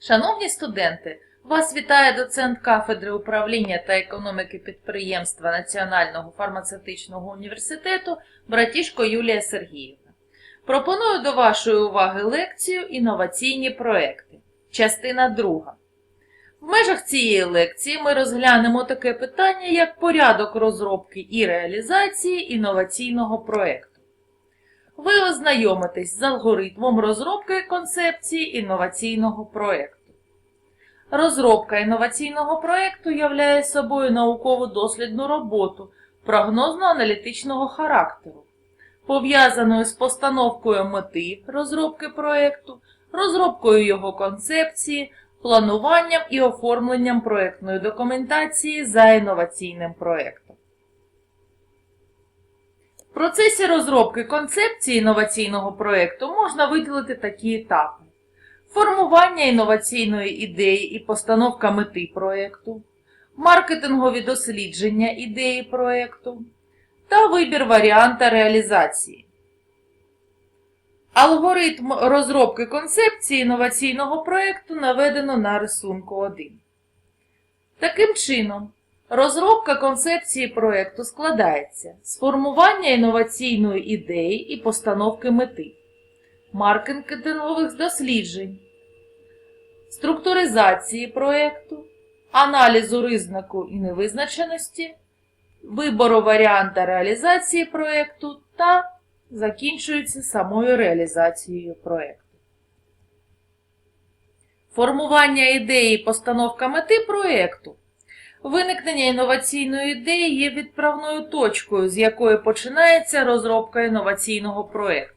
Шановні студенти, вас вітає доцент кафедри управління та економіки підприємства Національного фармацевтичного університету братішко Юлія Сергіївна. Пропоную до вашої уваги лекцію Інноваційні проекти. Частина 2. В межах цієї лекції ми розглянемо таке питання, як порядок розробки і реалізації інноваційного проекту. Ви ознайомитесь з алгоритмом розробки концепції інноваційного проекту. Розробка інноваційного проекту являє собою науково-дослідну роботу прогнозно-аналітичного характеру, пов'язаною з постановкою мети розробки проекту, розробкою його концепції, плануванням і оформленням проектної документації за інноваційним проектом. Процесі розробки концепції інноваційного проекту можна виділити такі етапи: формування інноваційної ідеї і постановка мети проекту, маркетингові дослідження ідеї проекту та вибір варіанта реалізації. Алгоритм розробки концепції інноваційного проекту наведено на рисунку 1. Таким чином, розробка концепції проекту складається з формування інноваційної ідеї і постановки мети, маркетингових досліджень, структуризації проекту, аналізу ризику і невизначеності, вибору варіанта реалізації проекту та закінчується самою реалізацією проекту. Формування ідеї і постановка мети проекту. Виникнення інноваційної ідеї є відправною точкою, з якої починається розробка інноваційного проекту.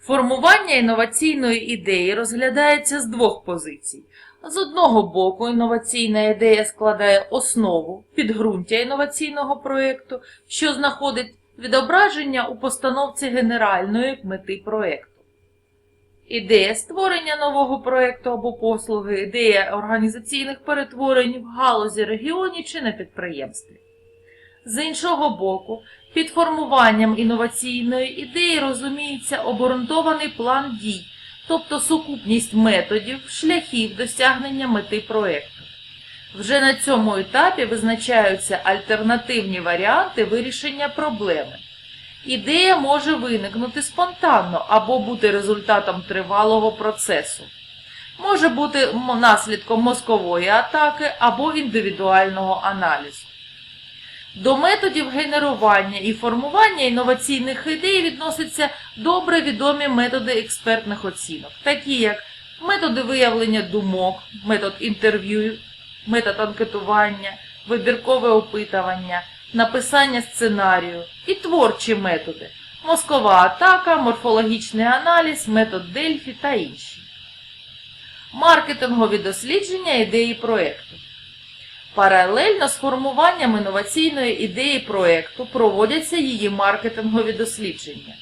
Формування інноваційної ідеї розглядається з двох позицій. З одного боку, інноваційна ідея складає основу підґрунтя інноваційного проєкту, що знаходить відображення у постановці генеральної мети проєкту. Ідея створення нового проєкту або послуги, ідея організаційних перетворень в галузі регіоні чи на підприємстві. З іншого боку, під формуванням інноваційної ідеї розуміється обґрунтований план дій, тобто сукупність методів, шляхів досягнення мети проєкту. Вже на цьому етапі визначаються альтернативні варіанти вирішення проблеми. Ідея може виникнути спонтанно або бути результатом тривалого процесу. Може бути наслідком мозкової атаки або індивідуального аналізу. До методів генерування і формування інноваційних ідей відносяться добре відомі методи експертних оцінок, такі як методи виявлення думок, метод інтерв'ю, метод анкетування, вибіркове опитування, написання сценарію і творчі методи, мозкова атака, морфологічний аналіз, метод Дельфі та інші. Маркетингові дослідження ідеї проєкту. Паралельно з формуванням інноваційної ідеї проєкту проводяться її маркетингові дослідження.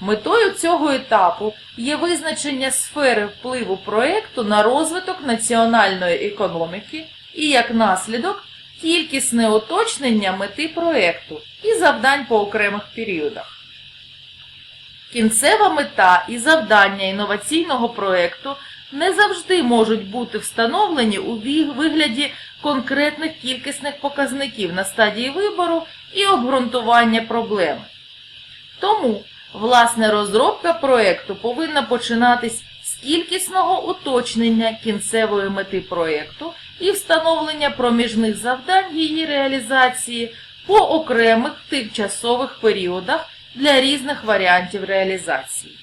Метою цього етапу є визначення сфери впливу проєкту на розвиток національної економіки і, як наслідок, кількісне уточнення мети проєкту і завдань по окремих періодах. Кінцева мета і завдання інноваційного проєкту не завжди можуть бути встановлені у вигляді конкретних кількісних показників на стадії вибору і обґрунтування проблеми. Тому, власне, розробка проєкту повинна починатись з кількісного уточнення кінцевої мети проєкту і встановлення проміжних завдань її реалізації по окремих тимчасових періодах для різних варіантів реалізації.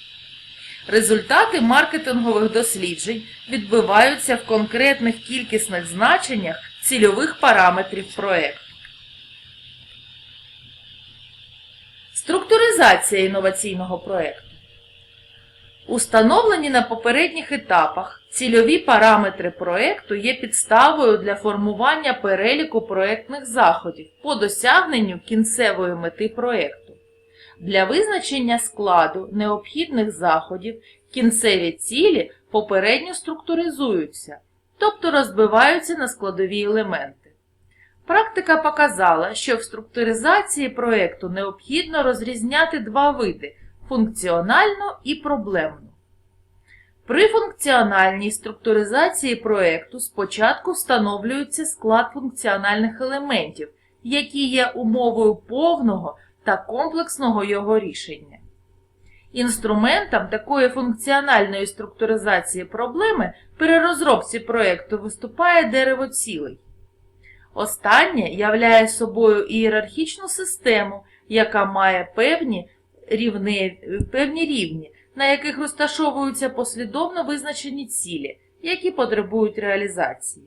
Результати маркетингових досліджень відбиваються в конкретних кількісних значеннях цільових параметрів проєкту. Структуризація інноваційного проєкту. Установлені на попередніх етапах цільові параметри проєкту є підставою для формування переліку проєктних заходів по досягненню кінцевої мети проєкту. Для визначення складу необхідних заходів кінцеві цілі попередньо структуризуються, тобто розбиваються на складові елементи. Практика показала, що в структуризації проєкту необхідно розрізняти два види функціональну і проблемну. При функціональній структуризації проєкту спочатку встановлюється склад функціональних елементів, які є умовою повного та комплексного його рішення. Інструментом такої функціональної структуризації проблеми при розробці проєкту виступає дерево цілей. Останнє являє собою ієрархічну систему, яка має певні, рівне, певні рівні, на яких розташовуються послідовно визначені цілі, які потребують реалізації.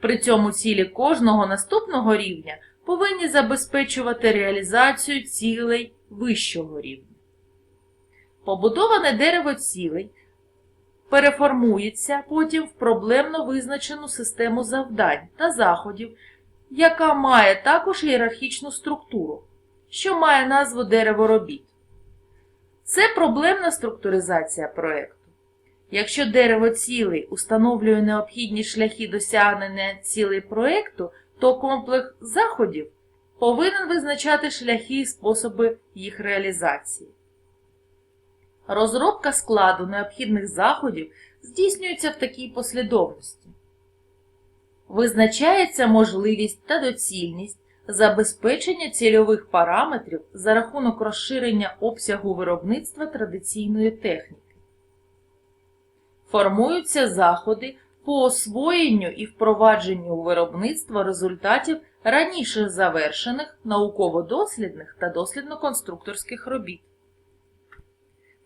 При цьому цілі кожного наступного рівня повинні забезпечувати реалізацію цілей вищого рівня. Побудоване дерево цілей переформується потім в проблемно визначену систему завдань та заходів, яка має також ієрархічну структуру, що має назву дерево робіт. Це проблемна структуризація проєкту. Якщо дерево цілей установлює необхідні шляхи досягнення цілей проєкту, то комплекс заходів повинен визначати шляхи і способи їх реалізації. Розробка складу необхідних заходів здійснюється в такій послідовності. Визначається можливість та доцільність забезпечення цільових параметрів за рахунок розширення обсягу виробництва традиційної техніки. Формуються заходи по освоєнню і впровадженню у виробництво результатів раніше завершених науково-дослідних та дослідно-конструкторських робіт.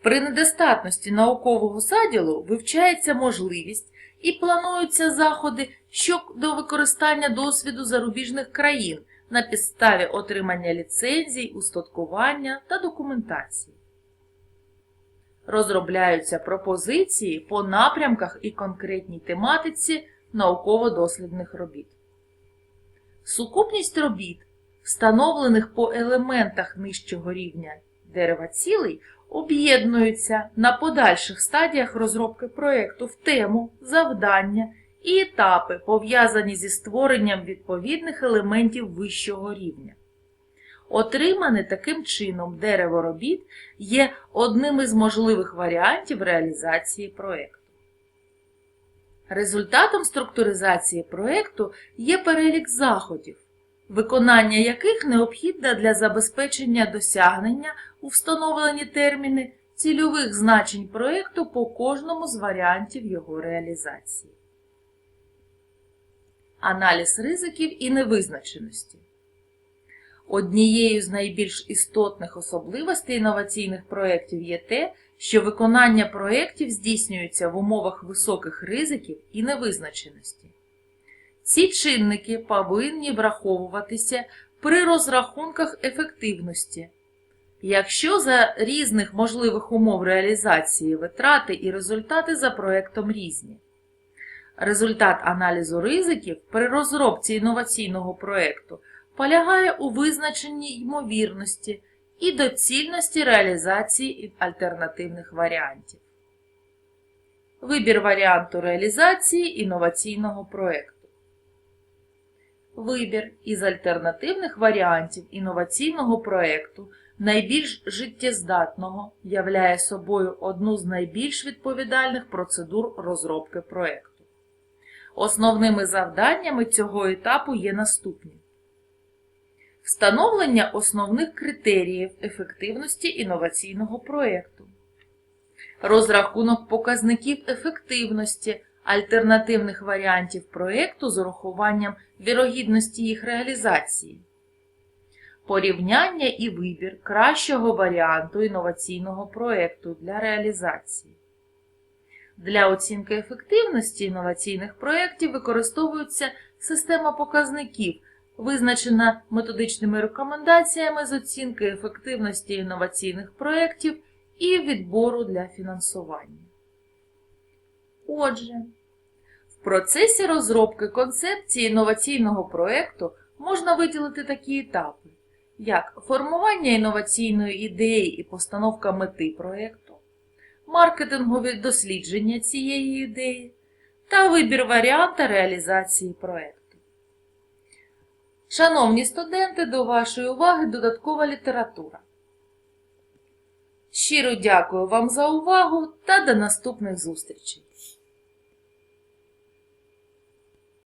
При недостатності наукового заділу вивчається можливість і плануються заходи щодо використання досвіду зарубіжних країн на підставі отримання ліцензій, устаткування та документації. Розробляються пропозиції по напрямках і конкретній тематиці науково-дослідних робіт. Сукупність робіт, встановлених по елементах нижчого рівня дерева цілей, об'єднуються на подальших стадіях розробки проєкту в тему, завдання і етапи, пов'язані зі створенням відповідних елементів вищого рівня. Отримане таким чином дерево робіт є одним із можливих варіантів реалізації проєкту. Результатом структуризації проєкту є перелік заходів, виконання яких необхідне для забезпечення досягнення у встановлені терміни цільових значень проєкту по кожному з варіантів його реалізації. Аналіз ризиків і невизначеності. Однією з найбільш істотних особливостей інноваційних проєктів є те, що виконання проєктів здійснюється в умовах високих ризиків і невизначеності. Ці чинники повинні враховуватися при розрахунках ефективності. Якщо за різних можливих умов реалізації витрати і результати за проєктом різні. Результат аналізу ризиків при розробці інноваційного проєкту полягає у визначенні ймовірності і доцільності реалізації альтернативних варіантів. Вибір варіанту реалізації інноваційного проєкту. Вибір із альтернативних варіантів інноваційного проєкту найбільш життєздатного являє собою одну з найбільш відповідальних процедур розробки проєкту. Основними завданнями цього етапу є наступні. Встановлення основних критеріїв ефективності інноваційного проєкту. Розрахунок показників ефективності альтернативних варіантів проєкту з урахуванням вірогідності їх реалізації. Порівняння і вибір кращого варіанту інноваційного проєкту для реалізації. Для оцінки ефективності інноваційних проєктів використовується система показників, визначена методичними рекомендаціями з оцінки ефективності інноваційних проєктів і відбору для фінансування. Отже, в процесі розробки концепції інноваційного проєкту можна виділити такі етапи, як формування інноваційної ідеї і постановка мети проєкту, маркетингові дослідження цієї ідеї та вибір варіанта реалізації проєкту. Шановні студенти, до вашої уваги додаткова література. Щиро дякую вам за увагу та до наступних зустрічей!